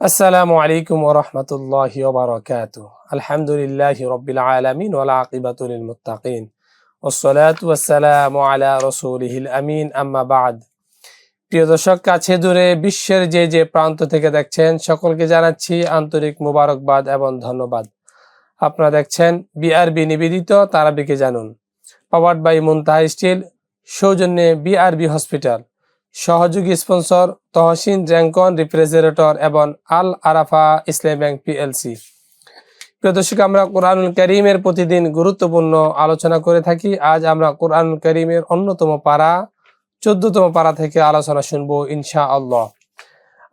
আসসালামু আলাইকুম ওরহমতুল্লাহ ওবরাকাত আলহামদুলিল্লাহ রবিল আলমিন ওলা আকিবাতুল মুতাকিন ওসলাতু আলা রসুলহিল আমিন। আম্মা বাদ। প্রিয় দর্শক, কাছে দূরে বিশ্বের যে যে প্রান্ত থেকে দেখছেন, সকলকে জানাচ্ছি আন্তরিক মুবারকবাদ এবং ধন্যবাদ। আপনারা দেখছেন বিআরবি নিবেদিত তারাবিকে জানুন। পাওয়ার্ড বাই মুন্তাহা স্টিল সৌজন্যে বিআরবি হসপিটাল সহযোগী স্পন্সর তহসিন র্যাঙ্কন রিফ্রিজারেটর এবং আল আরাফা ইসলাম ব্যাংক পিএলসি। প্রিয় দর্শক, আমরা কোরআনুল করিমের প্রতিদিন গুরুত্বপূর্ণ আলোচনা করে থাকি। আজ আমরা কোরআনুল করিমের অন্যতম পারা, চোদ্দতম পারা থেকে আলোচনা শুনব ইনশা আল্লাহ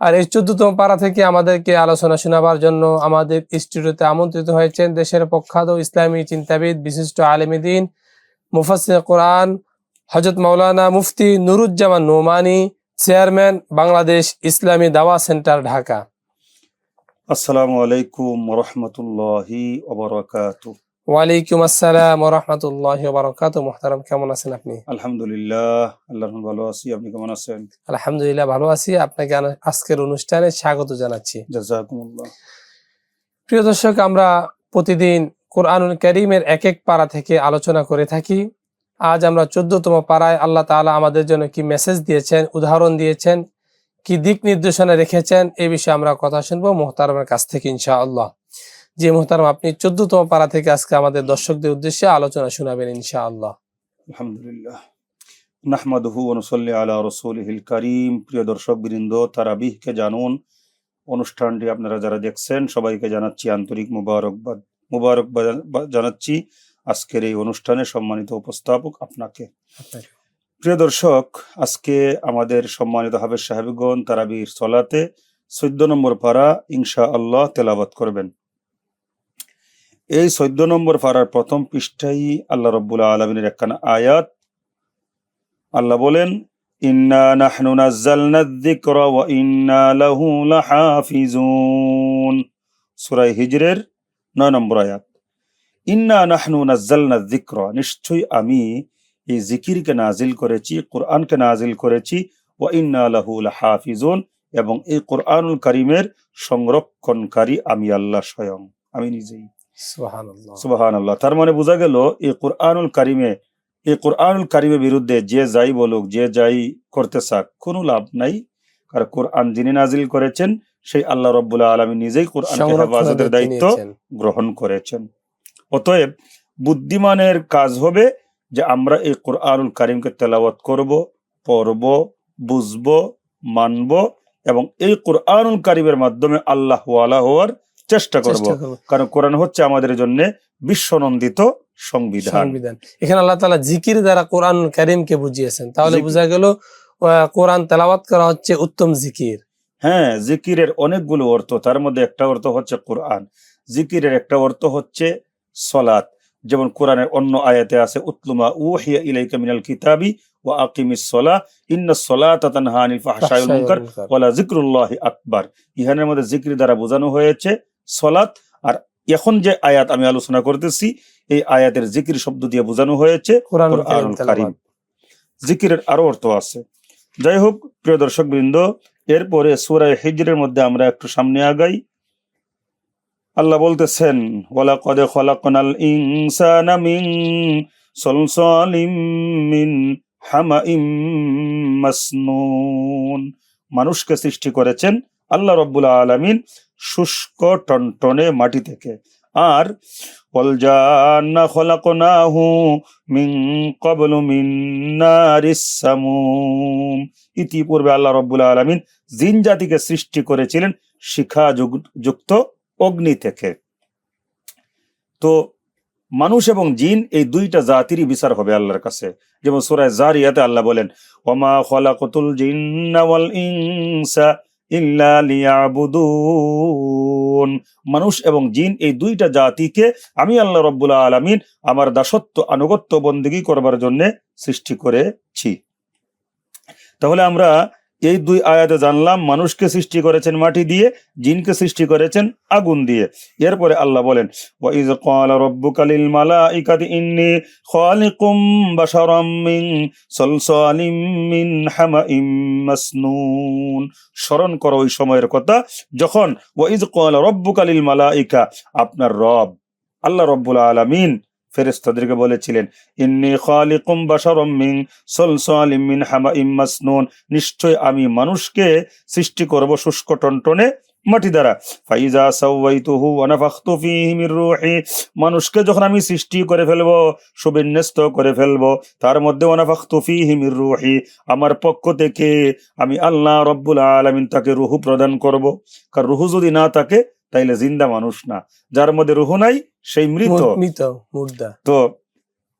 আর এই চোদ্দতম পারা থেকে আমাদেরকে আলোচনা শোনাবার জন্য আমাদের স্টুডিওতে আমন্ত্রিত হয়েছেন দেশের প্রখ্যাত ইসলামী চিন্তাবিদ, বিশিষ্ট আলেমিদিন মুফাসির কোরআন হজরত মাওলানা মুফতি নুরুজ্জামান নোমানি চেয়ারম্যান বাংলাদেশ ইসলামী দাওয়া সেন্টার ঢাকা। আসসালামু আলাইকুম রহমতুল্লাহি ওবরাকাত। ওয়ালাইকুম আসসালাম রহমতুল্লাহ বারকাত মোহতারাম কেমন আছেন আপনি? আলহামদুলিল্লাহ আল্লাহ ভালো আছি। আপনি কেমন আছেন? আলহামদুলিল্লাহ ভালো আছি। আপনাকে আজকের অনুষ্ঠানে স্বাগত জানাচ্ছি। জাজাকুমুল্লাহ। প্রিয় দর্শক আমরা প্রতিদিন কোরআনুল করিমের এক এক পাড়া থেকে আলোচনা করে থাকি। আজ আমরা চোদ্দতম পাড়ায় আল্লাহ তাআলা আমাদের জন্য কি মেসেজ দিয়েছেন, উদাহরণ দিয়েছেন, কি দিক নির্দেশনা রেখেছেন এই বিষয়ে আমরা কথা শুনব মোহতারমের কাছ থেকে ইনশাআল্লাহ। যে মোহতারম, আপনি চোদ্দতম পাড়া থেকে আজকে আমাদের দর্শকদের উদ্দেশ্যে আলোচনা শোনাবেন ইনশাআল্লাহ। আলহামদুলিল্লাহ। নাহমাদহু অনুসল্লি আলা রসুলহিল করিম। প্রিয় দর্শক বৃন্দ তারাবিহকে জানুন। অনুষ্ঠানটি আপনারা যারা দেখছেন, সবাইকে জানাচ্ছি আন্তরিক মুবারকবাদ মুবারকবাদ জানাচ্ছি। আজকের এই অনুষ্ঠানে সম্মানিত উপস্থাপক আপনাকে। প্রিয় দর্শক আজকে আমাদের সম্মানিত হাবের সাহেবগণ তারাবির সলাতে চোদ্দ নম্বর পারা ইনশা আল্লাহ তেলাবাত করবেন। এই চোদ্দ নম্বর পারার প্রথম পৃষ্ঠাই আল্লাহ রব্বুল আলমিনের একখানা আয়াত। আল্লাহ বলেন ইন্না নাহনু নাজ্জালনা যিকরা ওয়া ইন্না লাহু লাহাফিজুন। সূরা হিজরের 9 নম্বর আয়াত। ইন্না নাহনু নাজ্জালনা নিশ্চয়ই আমি এই জিকিরকে নাজিল করেছি কোরআনকে নাজিল করেছি ওয়া ইন্না লাহু লাহাফিজুন এবং এই কোরআনুল কারীমের সংরক্ষণকারী আমি আল্লাহ স্বয়ং আমি নিজেই। সুবাহান আল্লাহ তার মানে বোঝা গেল এই কোরআনুল কারিমে এই কোরআনুল কারিমের বিরুদ্ধে যে যাই বলুক যে যাই করতে চাক কোনো লাভ নাই। কারণ কোরআন যিনি নাজিল করেছেন সেই আল্লাহ রব্বুল্লাহ আলমী নিজেই কোরআন হেফাজতের দায়িত্ব গ্রহণ করেছেন। অতএব বুদ্ধিমানের কাজ হবে যে আমরা এই কোরআনুল কারিমকে তেলাওয়াত করব পড়ব বুঝব মানব এবং এই কোরআনুল কারিমের মাধ্যমে আল্লাহ ওয়ালা হওয়ার চেষ্টা করব। করব। কারণ কোরআন হচ্ছে আমাদের জন্য বিশ্বনন্দিত সংবিধান। সংবিধান। এখানে আল্লাহ তালা জিকির দ্বারা কোরআন কারিমকে বুঝিয়েছেন। তাহলে বোঝা গেল কোরআন তেলাওয়াত করা হচ্ছে উত্তম জিকির। হ্যাঁ জিকিরের অনেকগুলো অর্থ তার মধ্যে একটা অর্থ হচ্ছে কোরআন। জিকিরের একটা অর্থ হচ্ছে সলাত যেমন কোরআনের অন্য আয়াতে আছে উতলুমা উহিয়া ইলাইকা মিনাল কিতাবি ওয়া আকিমিস সলা ইন্না সলাতা তানহা আনিল ফাহশাই ওয়াল মুনকার ওয়ালা জিক্রুল্লাহি আকবার। ইহানের মধ্যে জিকির দ্বারা বোঝানো হয়েছে সলাত আর এখন যে আয়াত আমি আলোচনা করতেছি এই আয়াতের জিকির শব্দ দিয়ে বোঝানো হয়েছে কোরআন কোরআনুল কারিম জিকিরের আরও অর্থ আছে। যাই হোক প্রিয় দর্শক বৃন্দ এরপরে সুরায় হিজরের মধ্যে আমরা একটু সামনে আগাই। আল্লাহ বলতেছেন ওয়ালা কদে খলাকনাল ইনসানা মিন সলসালিম মিন হামাইম মাসনুন। মানুষকে সৃষ্টি করেছেন আল্লাহ রব্বুল আলামিন শুষ্ক টনটনে মাটি থেকে। আর, ওয়াল জান্না খলাকনাহু মিন ক্বাবলু মিন নারিস সামুম। ইতিপূর্বে আল্লাহ রব্বুল আলামিন জিন জাতিকে সৃষ্টি করেছিলেন শিখা যুক্ত অগ্নি থেকে। তো মানুষ এবং জিন এই দুইটা জাতিরই বিচার হবে আল্লাহর কাছে। যেমন সূরা জারিয়াতে আল্লাহ বলেন, ওমা খলাকতুল জিন্না ওয়াল ইনসা মানুষ এবং জিন এই দুইটা জাতিকে আমি আল্লাহ রব্বুল আলামিন আমার দাসত্ব, আনুগত্য, বন্দিগি করবার জন্য সৃষ্টি করেছি। তাহলে আমরা এই দুই আয়াতে জানলাম, মানুষকে সৃষ্টি করেছেন মাটি দিয়ে, জিনকে সৃষ্টি করেছেন আগুন দিয়ে। এরপরে আল্লাহ বলেন স্মরণ করো ওই সময়ের কথা, যখন ওয়াইজ ক্বালা রাব্বুকা লিল মালাইকা আপনার রব, আল্লাহ রব্বুল আলামিন ফেরেশতাদেরকে বলেছিলেন, ইন্নি খালিকুম বাশারাম মিন সলসালিম মিন হামাইম মাসনুন। নিশ্চয় আমি মানুষকে সৃষ্টি করব শুষ্ক টনটনে মাটি দ্বারা। ফাইজা সাওয়াইতুহু ওয়া নাফাখতু ফীহি মির রূহি। মানুষকে যখন আমি সৃষ্টি করে ফেলব, সুবিন্যস্ত করে ফেলব, তার মধ্যে ওয়া নাফাখতু ফীহি মির রূহি। আমার পক্ষ থেকে আমি আল্লাহ রব্বুল আলামিন তাকে রুহু প্রদান করব। কারণ রুহু যদি না থাকে তাইলে জিন্দা মানুষ না। যার মধ্যে রুহু নাই সেই মৃত। মৃত মুর্দা। তো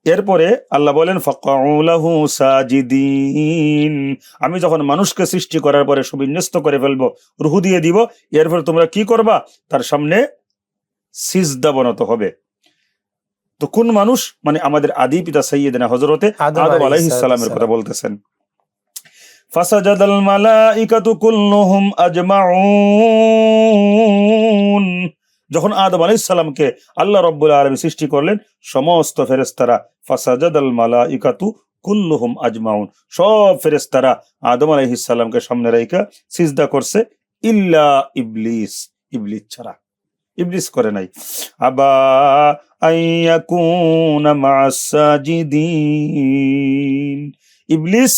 এরপরে আল্লাহ বলেন ফাকাউলাহু সাজিদিন। আমি যখন মানুষকে সৃষ্টি করার পরে সুবিন্যস্ত করে ফেলব রুহু দিয়ে দিব এরপরে তোমরা কি করবা? তার সামনে সিজদা বনত হবে। তো কোন মানুষ মানে আমাদের আদি পিতা সৈয়দনা হজরতে আদম আলাইহিস সালামের কথা বলতেছেন। ফাসাজাদাল মালাইকাতু কুল্লুহুম আজমাউন যখন আদম আলাইহিস সালামকে আল্লাহ রব্বুল আলামিন সৃষ্টি করলেন, সমস্ত ফেরেশতারা ফাসাজাদাল মালাইকাতু কুল্লুহুম আজমাউন। সব ফেরেশতারা আদম আলাইহিস সালামকে সামনে রাইখা সিজদা করছে, ইল্লা ইবলিস। ইবলিস ছাড়া। ইবলিস করে নাই। আবা আইয়াকুনা মা'আস সাজিদিন। ইবলিস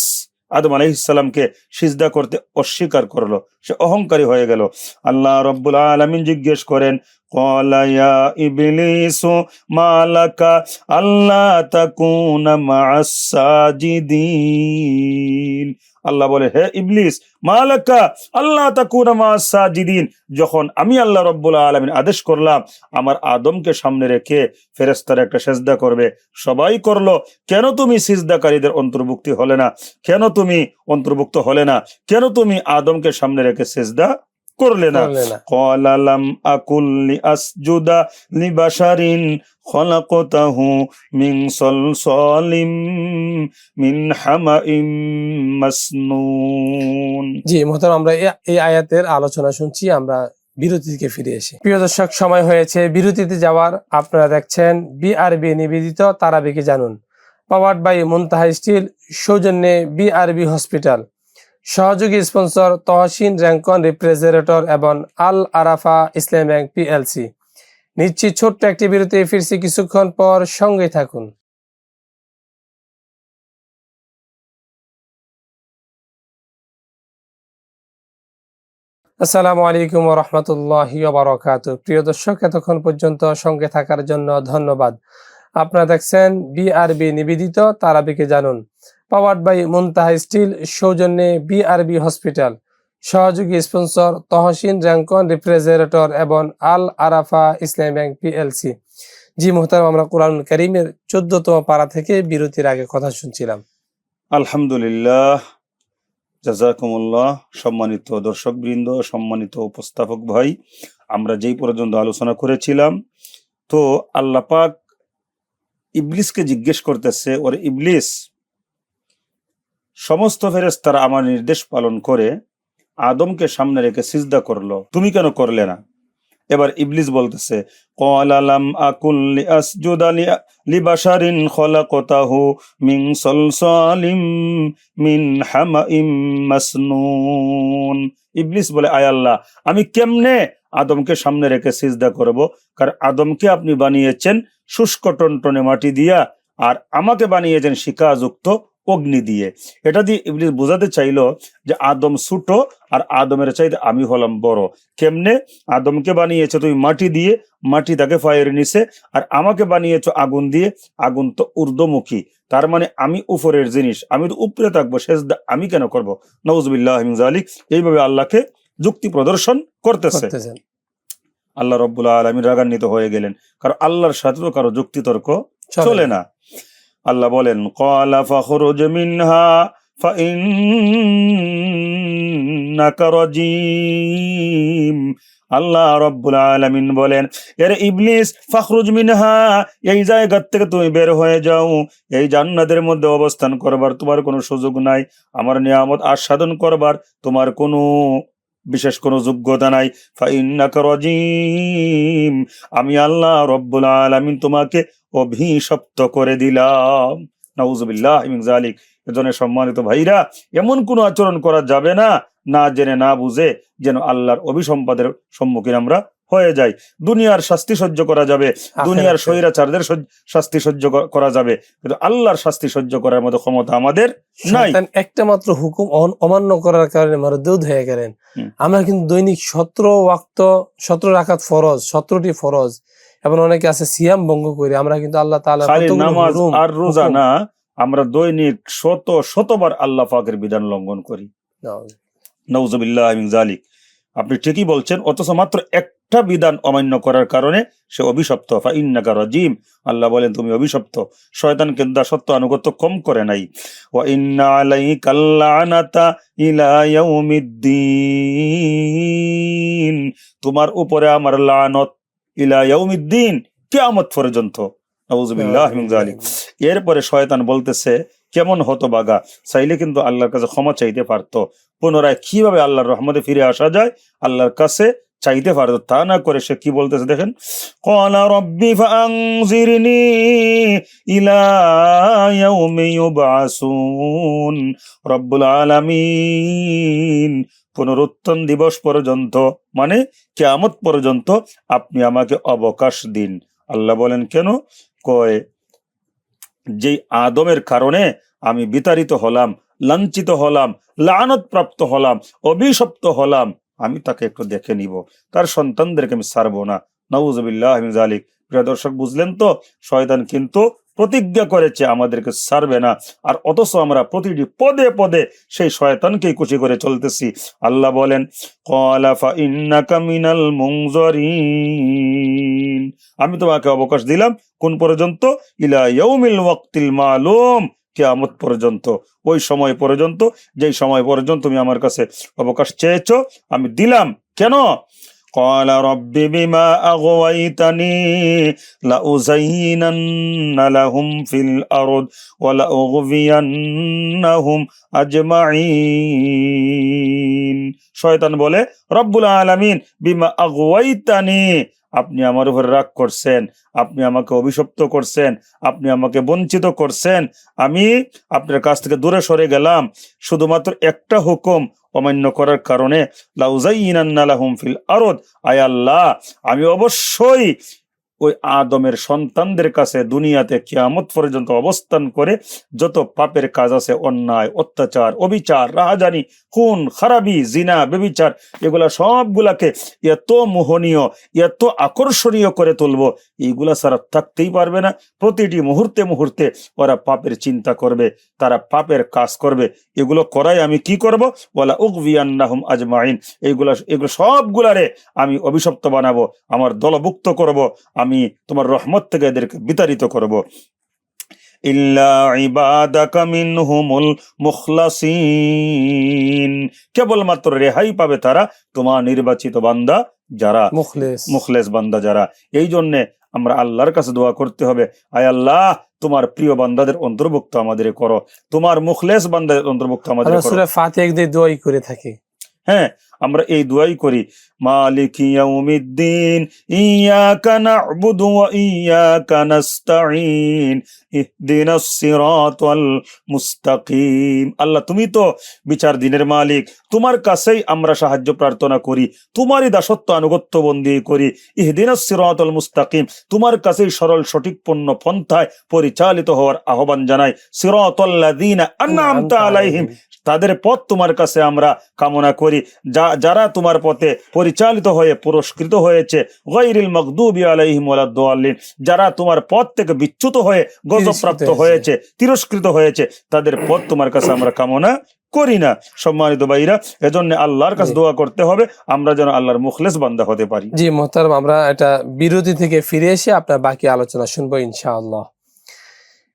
আদম আলাইহিসসালামকে সিজদা করতে অস্বীকার করল। সে অহংকারী হয়ে গেল। আল্লাহ রব্বুল আলমিন জিজ্ঞেস করেন কলায়া ইবলিসু মালাকা আল্লাহ তাকুনা সাজিদিন আল্লাহ বলে, হে ইবলিস, মালাকা আল্লাহ যখন আমি আল্লাহ রব্বুল্লাহ আলমিন আদেশ করলাম, আমার আদমকে সামনে রেখে ফেরেস্তার একটা সেজদা করবে। সবাই করল, কেন তুমি সিজদাকারীদের অন্তর্ভুক্তি হলে না? কেন তুমি অন্তর্ভুক্ত হলে না? কেন তুমি আদমকে সামনে রেখে সেজদা করলে না। কলালাম আকুল্লি আসজুদা লিবাশারিন খলাকতাহু মিন সলসলিম মিন হামাইম মাসনুন। জি মোহতারাম আমরা এই আয়াতের আলোচনা শুনছি আমরা বিরতিকে ফিরে এসে। প্রিয় দর্শক সময় হয়েছে বিরতিতে যাওয়ার। আপনারা দেখছেন বিআরবি নিবেদিত তারাবিকে জানুন। পাওয়ার্ড বাই মুনতাহা স্টিল সৌজন্যে বিআরবি হসপিটাল সহযোগী স্পন্সর তহসিন র্যাঙ্কন রিফ্রিজারেটর এবং আল আরাফা ইসলাম ব্যাংক পিএলসি। নিচ্ছি ছোট্ট একটি বিরতি, ফিরছি কিছুক্ষণ পর সঙ্গে থাকুন। আসসালামু আলাইকুম রহমতুল্লাহ বারকাত প্রিয় দর্শক, এতক্ষণ পর্যন্ত সঙ্গে থাকার জন্য ধন্যবাদ। আপনারা দেখছেন বিআরবি নিবেদিত, তারাবিকে জানুন। পাওয়ার্ড বাই মুনতাহা স্টিল, সৌজন্যে বিআরবি হসপিটাল। সহযোগী স্পন্সর তহসিন র্যাঙ্কন, রিফ্রিজারেটর এবং আল আরাফা ইসলাম ব্যাংক পিএলসি জি মোহতারাম, আমরা কোরআন করিমের চোদ্দতম পাড়া থেকে বিরতির আগে কথা শুনছিলাম। আলহামদুলিল্লাহ, জাজাকুমুল্লাহ, সম্মানিত দর্শকবৃন্দ, সম্মানিত উপস্থাপক ভাই, আমরা যেই পর্যন্ত আলোচনা করেছিলাম, তো আল্লাহ পাক ইবলিসকে জিজ্ঞেস করতেছে, ওর ইবলিস সমস্ত ফেরেস্তারা আমার নির্দেশ পালন করে আদমকে সামনে রেখে সিজদা করল। তুমি কেন করলে না? এবার ইবলিস বলতেছে, কলালাম আকুল্লি আসজুদালি লিবাশারিন খলাকতাহু মিন সলসালিম মিন হামাইম মাসনুন। ইবলিস বলে, আয় আল্লাহ, আমি কেমনে আদমকে সামনে রেখে সিজদা করব? কারণ আদমকে আপনি বানিয়েছেন শুষ্ক টনটনে মাটি দিয়া, আর আমাকে বানিয়েছেন শিকাযুক্ত অগ্নি দিয়ে। এটা দিয়ে ইবলিস বোঝাতে চাইলো যে আদম ছোট আর আদমের চাইতে আমি হলাম বড়। কেমনে? আদমকে বানিয়েছে তুমি মাটি দিয়ে মাটি তাকে ফায়ের নিছে আর আমাকে বানিয়েছো আগুন দিয়ে। আগুন তো ঊর্ধ্বমুখী। তার মানে আমি উপরের জিনিস আমি তো উপরে থাকব শেষ আমি কেন করব? নওজবিল্লাহ জালিক এইভাবে আল্লাহকে যুক্তি প্রদর্শন করতেছে। আল্লাহ রব্বুল আলমী রাগান্বিত হয়ে গেলেন। কারণ আল্লাহর সাথে তো কারও যুক্তি তর্ক চলে না। আল্লাহ বলেন কলা ফখরুজ মিনহা আল্লাহ রব্বুল আলমিন বলেন, এর ইবলিস, ফখরুজ মিনহা এই জায়গার থেকে তুমি বের হয়ে যাও। এই জান্নাতের মধ্যে অবস্থান করবার তোমার কোনো সুযোগ নাই। আমার নিয়ামত আস্বাদন করবার তোমার কোনো বিশেষ কোনো যোগ্যতা নাই। আমি আল্লাহ রব্বুল আলমিন তোমাকে অভিশপ্ত করে দিলাম। নাউজুবিল্লাহ জালিক এজনে সম্মানিত ভাইরা, এমন কোনো আচরণ করা যাবে না না জেনে, না বুঝে যেন আল্লাহর অভিসম্পাদের সম্মুখীন আমরা হয়ে যায়। দুনিয়ার শাস্তি সহ্য করা যাবে। দুনিয়ার স্বৈরাচারদের শাস্তি সহ্য করা যাবে। কিন্তু আল্লাহর শাস্তি সহ্য করার মতো ক্ষমতা আমাদের নাই। একটা মাত্র হুকুম অমান্য করার কারণে মারদুদ হয়ে গেলেন। আমরা কিন্তু দৈনিক সতেরো ওয়াক্ত সতেরো রাখাত ফরজ সতেরোটি ফরজ। এবং অনেকে আছে সিয়াম ভঙ্গ করে। আমরা কিন্তু আল্লাহ তাআলা নামাজ আর রোজা না আমরা দৈনিক শত শতবার আল্লাহ পাকের বিধান লঙ্ঘন করি। না, নৌজবিল্লাহ মিন জালিক আপনি ঠিকই বলছেন অথচ মাত্র একটা বিধান অমান্য করার কারণে সে অভিশপ্ত। ফাইন্নাকা রাজিম, আল্লাহ বলেন, তুমি অভিশপ্ত। শয়তান কিন্তু সত্য আনুগত্য কম করে নাই। ওয়া ইন্না আলাইকাল লানাতা ইলা ইয়াউমিদ্দিন। তোমার উপরে আমার লানত ইলা ইয়াউমিদ্দিন, কিয়ামত পর্যন্ত। নাউজুবিল্লাহ মিন জালিক এরপরে শয়তান বলতেছে, কেমন হতো বাগা চাইলে কিন্তু আল্লাহর কাছে ক্ষমা চাইতে পারতো। পুনরায় কীভাবে আল্লাহর রহমতে ফিরে আসা যায়? আল্লাহর কাছে চাইতে পারতো তা না করে সে কি বলতেছে দেখেন? কলা রব্বি ফাংজিরনি ইলা ইয়াউমি ইউবআসুন রব্বুল আলামিন পুনরুত্থান দিবস পর্যন্ত মানে কিয়ামত পর্যন্ত আপনি আমাকে অবকাশ দিন। আল্লাহ বলেন, কেন? কয়, যেই আদমের কারণে আমি বিতাড়িত হলাম, লাঞ্ছিত হলাম, লানত প্রাপ্ত হলাম, অভিশপ্ত হলাম আমি তাকে একটু দেখে নিব। তার সন্তানদেরকে আমি ছাড়বো না। নওয়াজবিল্লাহ জালিক প্রিয় দর্শক, বুঝলেন তো? শয়তান কিন্তু প্রতিজ্ঞা করেছে আমাদেরকে সারবে না। আর অথচ আমরা প্রতিটি পদে পদে সেই শয়তানকেই খুশি করে চলতেছি। আল্লাহ বলেন, "ক্বালা ফাইন্নাকা মিনাল মুনজারিন। আমি তোমাকে অবকাশ দিলাম। কোন পর্যন্ত? ইলা ইয়াউমিল ওয়াক্তিল মালুম। কিয়ামত পর্যন্ত ওই সময় পর্যন্ত যেই সময় পর্যন্ত তুমি আমার কাছে অবকাশ চেয়েছো আমি দিলাম কেন قال رب بما أغويتني لأزينن لهم في الأرض ولأغوينهم أجمعين শয়তান বলে রব্বুল আলামিন বিমা আগুয়াইতানি আপনি আমার উপর রাগ করছেন, আপনি আমাকে অভিশপ্ত করছেন, আপনি আমাকে বঞ্চিত করছেন, আমি আপনার কাছ থেকে দূরে সরে গেলাম। শুধুমাত্র একটা হুকুম অমান্য করার কারণে লাউজাইনান্না লাহুম ফিল আরদ। আয় আল্লাহ, আমি অবশ্যই ওই আদমের সন্তানদের কাছে দুনিয়াতে কিয়ামত পর্যন্ত অবস্থান করে যত পাপের কাজ আছে, অন্যায়, অত্যাচার, অবিচার, রাহাজানি, খুন, খারাপি, জিনা বেবিচার এগুলা সবগুলাকে এত মোহনীয়, এত আকর্ষণীয় করে তুলবো, এইগুলা সারা থাকতেই পারবে না। প্রতিটি মুহূর্তে মুহূর্তে ওরা পাপের চিন্তা করবে, তারা পাপের কাজ করবে। এগুলো করাই আমি কি করব? বলা উকভিয়ান্নাহুম আজমাইন। এইগুলা, এগুলো সবগুলারে আমি অভিশপ্ত বানাবো, আমার দলভুক্ত করব, আমি তোমার রহমত থেকে এদেরকে বিতাড়িত করব। কেবলমাত্র রেহাই পাবে তারা তোমার নির্বাচিত বান্দা যারা মুখলেস। বান্দা যারা। এই জন্যে আমরা আল্লাহর কাছে দোয়া করতে হবে। আয় আল্লাহ তোমার প্রিয় বান্দাদের অন্তর্ভুক্ত আমাদের করো। তোমার মুখলেস বান্দাদের অন্তর্ভুক্ত আমাদের দিয়ে দোয়াই করে থাকে। হ্যাঁ আমরা এই দোয়াই করি। মালিক ইয়াউমিদ্দিন, ইয়াকা না'বুদু ওয়া ইয়াকা নাস্তাঈন, ইহদিনাস সিরাতাল মুস্তাকিম। আল্লাহ, তুমি তো বিচার দিনের মালিক। তোমার কাছেই আমরা সাহায্য প্রার্থনা করি। তোমারই দাসত্ব আনুগত্য বন্দী করি। ইহদিনাস সিরাতাল মুস্তাকিম, তোমার কাছেই সরল সঠিক পণ্য পন্থায় পরিচালিত হওয়ার আহ্বান জানাই। সিরাতাল্লাযীনা আন'আমতা আলাইহিম, তাদের পথ তোমার কাছে আমরা কামনা করি। যা যারা তোমার পথে পরিচালিত হয়ে পুরস্কৃত হয়েছে গৈরিল মকদুবি আলাইহিম ওয়ালাদ্দাল্লিন যারা তোমার পথ থেকে বিচ্যুত হয়ে গজবপ্রাপ্ত হয়েছে। তিরস্কৃত হয়েছে তাদের পথ তোমার কাছে আমরা কামনা করি না। সম্মানিত ভাইরা এজন্য আল্লাহর কাছে দোয়া করতে হবে আমরা যেন আল্লাহর মুখলেস বান্দা হতে পারি। জি মোহতারম আমরা এটা বিরতি থেকে ফিরে এসে আপনার বাকি আলোচনা শুনব ইনশাআল্লাহ।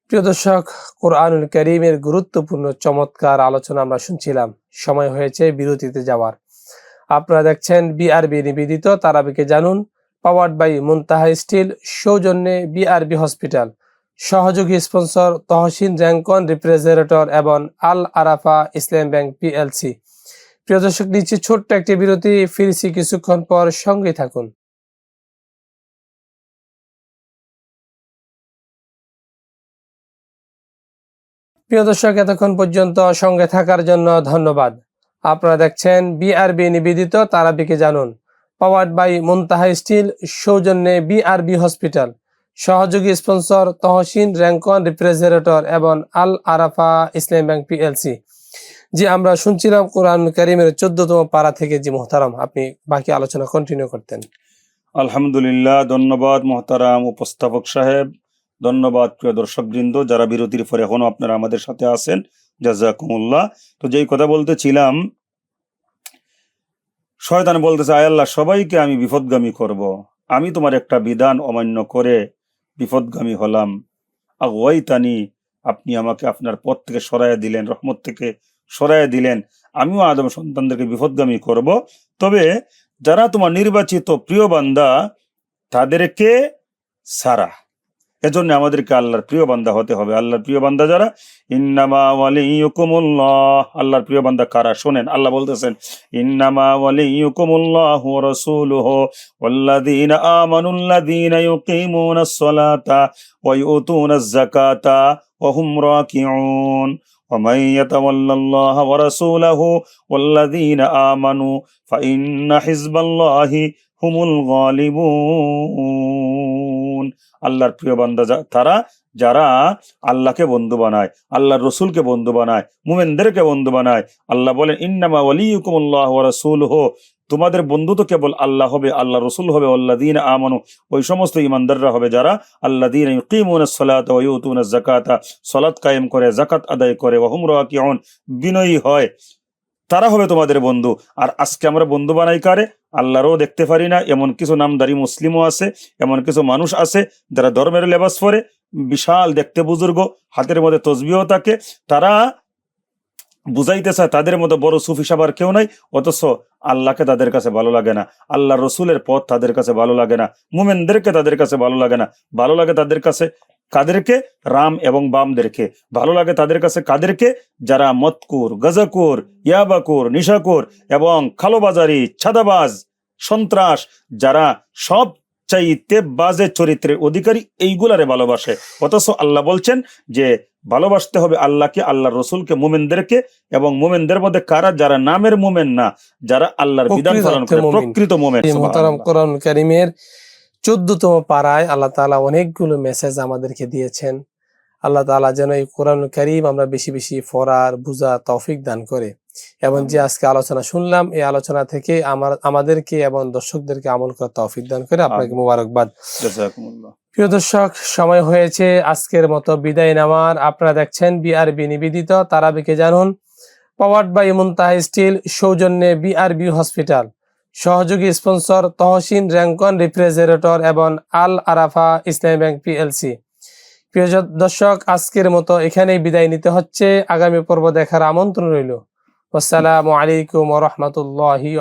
প্রিয় দর্শক কোরআনুল করিমের গুরুত্বপূর্ণ চমৎকার আলোচনা আমরা শুনছিলাম। সময় হয়েছে বিরতিতে যাওয়ার। আপনারা দেখছেন বিআরবি নিবেদিত, তারাবিকে জানুন পাওয়ার্ড বাই মুনতাহা স্টিল, সৌজন্যে বিআরবি হসপিটাল সহযোগী স্পন্সর তহসিন র্যাঙ্কন, রিপ্রেজেন্টেটর এবং আল আরাফা ইসলাম ব্যাংক পিএলসি প্রিয় দর্শক নিচ্ছে ছোট্ট একটি বিরতি, ফিরছি কিছুক্ষণ পর সঙ্গে থাকুন। প্রিয় দর্শক, এতক্ষণ পর্যন্ত সঙ্গে থাকার জন্য ধন্যবাদ। আপনারা দেখছেন বিআরবি নিবেদিত তারাবিকে জানুন। পাওয়ার্ড বাই মুনতাহা স্টিল সৌজন্যে বিআরবি হসপিটাল সহযোগী স্পন্সর তহসিন র্যাঙ্কন রিপ্রেজেন্টেটর এবং আল আরাফা ইসলাম ব্যাংক পিএলসি জি, আমরা শুনছিলাম কোরআন করিমের চোদ্দতম পাড়া থেকে জি মোহতারাম, আপনি বাকি আলোচনা কন্টিনিউ করতেন। আলহামদুলিল্লাহ, ধন্যবাদ মহতারাম উপস্থাপক সাহেব। ধন্যবাদ প্রিয় দর্শকবৃন্দ, যারা বিরতির পরে এখনও আপনারা আমাদের সাথে আছেন জাজাকুমুল্লাহ তো যেই কথা বলতেছিলাম, শয়তান বলতেছে, আয় আল্লাহ, সবাইকে আমি বিপদগামী করব। আমি তোমার একটা বিধান অমান্য করে বিপদগামী হলাম। আগওয়াইতানি, আপনি আমাকে আপনার পথ থেকে সরাইয়া দিলেন, রহমত থেকে সরাইয়া দিলেন। আমিও আদম সন্তানদেরকে বিপদগামী করব। তবে যারা তোমার নির্বাচিত প্রিয় বান্দা, তাদেরকে সারা। এজন্য আমাদেরকে আল্লাহর প্রিয় বান্দা হতে হবে আল্লাহর প্রিয় বান্দা যারা ইন্নামা ওয়ালিয়ুকুমুল্লাহ আল্লাহর প্রিয় বান্দা কারা শোনেন আল্লাহ বলতেছেন ইন্নামা ওয়ালিয়ুকুমুল্লাহ ওয়া রাসূলুহু ওয়াল্লাযীনা আমানুল্লাযীনা ইউকিমুনাস সালাতা ওয়া ইউতুনাজ যাকাতা ওয়া হুম রাকিউন ومن يتول الله ورسوله والذين آمنوا فإن حزب الله هم الغالبون আল্লাহর প্রিয় বান্দা তারা যারা আল্লাহকে বন্ধু বানায়, আল্লাহর রসুলকে বন্ধু বানায়, মুমেনদেরকে বন্ধু বানায়, আল্লাহ বলেন, ইন্নামা ওয়ালিয়ুকুমুল্লাহ ওয়া রাসূলুহু। তোমাদের বন্ধু তো কেবল আল্লাহ হবে আল্লাহ রসুল হবে আল্লাযীনা আমানু। ওই সমস্ত ইমানদাররা হবে যারা, আল্লাযীনা ইউকিমুনাস সালাতা যাকাতা। সালাত কায়েম করে, যাকাত আদায় করে, ওয়া হুম রাকিউন। বিনয়ী হয়। তারা হবে তোমাদের বন্ধু। আর আজকে আমরা বন্ধু বানাই কারে? আল্লাহরও দেখতে পারি না, এমন কিছু নামদারি মুসলিমও আছে, এমন কিছু মানুষ আছে যারা ধর্মের লেবাস পরে বিশাল দেখতে বুজুর্গ, হাতের মধ্যে তসবিও থাকে। তারা বুঝাইতে চায়, তাদের মতো বড় সুফি সাবার কেউ নাই, অথচ আল্লাহকে তাদের কাছে ভালো লাগে না। আল্লাহ রসুলের পথ তাদের কাছে ভালো লাগে না। মুমেনদেরকে তাদের কাছে ভালো লাগে না। ভালো লাগে তাদের কাছে কাদেরকে? রাম এবং বামদেরকে। ভালো লাগে তাদের কাছে কাদেরকে? যারা মতকুর গজাকুর ইয়াবাকুর নিশাকুর এবং খালোবাজারি ছাদাবাজ সন্ত্রাস যারা সব চাইতে বাজে চরিত্রের অধিকারী এইগুলারে ভালোবাসে। অথচ আল্লাহ বলছেন যে ভালোবাসতে হবে আল্লাহকে আল্লাহ রসুলকে মোমেনদেরকে এবং মোমেনদের মধ্যে কারা? যারা নামের মোমেন না যারা আল্লাহর বিধান প্রকৃত পালন করে প্রকৃত মোমেন। কোরআন কারিমের চোদ্দতম পাড়ায় আল্লাহ তাআলা অনেকগুলো মেসেজ আমাদেরকে দিয়েছেন। আল্লাহ তাআলা যেন এই কোরআন কারিম আমরা বেশি বেশি পড়ার বুঝা তৌফিক দান করে। এবং যে আজকে আলোচনা শুনলাম এই আলোচনা থেকে আমার আমাদেরকে এবং দর্শকদেরকে আমল করা তৌফিক দান করে। আপনাকে। মোবারকবাদ। প্রিয় দর্শক সময় হয়েছে আজকের মতো বিদায় নেওয়ার। আপনারা দেখছেন বিআরবি নিবেদিত তারাবিকে জানুন। পাওয়ার্ড বাই মুনতাহা স্টিল সৌজন্যে বিআরবি হসপিটাল সহযোগী স্পন্সর তহসিন র্যাঙ্কন, রিফ্রিজারেটর এবং আল আরাফা ইসলামী ব্যাংক পিএলসি। প্রিয় দর্শক, আজকের মতো এখানেই বিদায় নিতে হচ্ছে। আগামী পর্ব দেখার আমন্ত্রণ রইল। আসসালামু আলাইকুম রাহমাতুল্লাহি